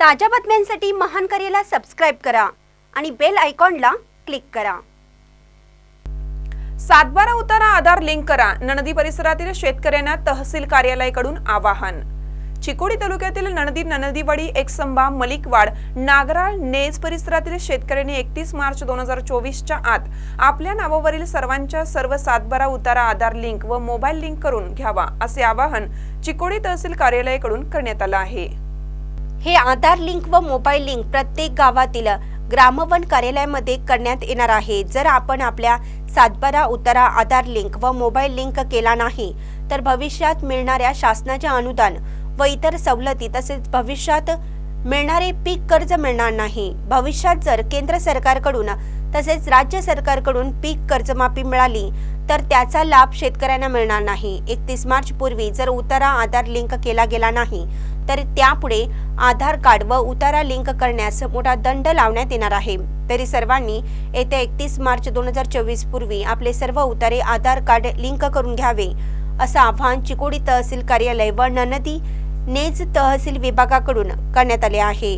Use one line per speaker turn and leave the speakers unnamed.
ताज्या बातम्यांसाठी महान करेला सबस्क्राईब करा आणि बेल आयकॉनला क्लिक करा.
सातबारा उतारा आधार लिंक करा. नणदी परिसरातील शेतकऱ्यांना तहसील कार्यालयाकडून आवाहन. चिकोडी तालुक्यातील नणदी नणदीवाडी एकसंबा मलिकवाड नागराळ नेज परिसरातील शेतकऱ्यांनी एकतीस मार्च दोन हजार चोवीसच्या आत आपल्या नावावरील सर्वांच्या सर्व सातबारा उतारा आधार लिंक व मोबाईल लिंक करून घ्यावा असे आवाहन चिकोडी तहसील कार्यालयाकडून करण्यात आलं आहे.
हे आधार लिंक व मोबाईल लिंक प्रत्येक गावातील ग्रामवन कार्यालयामध्ये करण्यात येणार आहे. जर आपण आपल्या सातबारा उतारा आधार लिंक व मोबाईल लिंक केला नाही तर भविष्यात मिळणाऱ्या शासनाचे अनुदान व इतर सवलती तसेच भविष्यात मिळणारे पीक कर्ज मिळणार नाही. भविष्यात जर केंद्र सरकारकडून तसेच राज्य सरकारकडून पीक कर्जमाफी मिळाली तर त्याचा लाभ शेतकऱ्यांना मिळणार नाही. एकतीस मार्च पूर्वी जर उतारा आधार लिंक केला गेला नाही तर त्यापुढे आधार कार्ड व उतारा लिंक करण्यास मोठा दंड लावण्यात येणार आहे. तरी सर्वांनी येत्या एकतीस मार्च दोन हजार चोवीस पूर्वी आपले सर्व उतारे आधार कार्ड लिंक करून घ्यावे असं आवाहन चिकोडी तहसील कार्यालय व ननदी नेज तहसील विभागाकडून करण्यात आले आहे.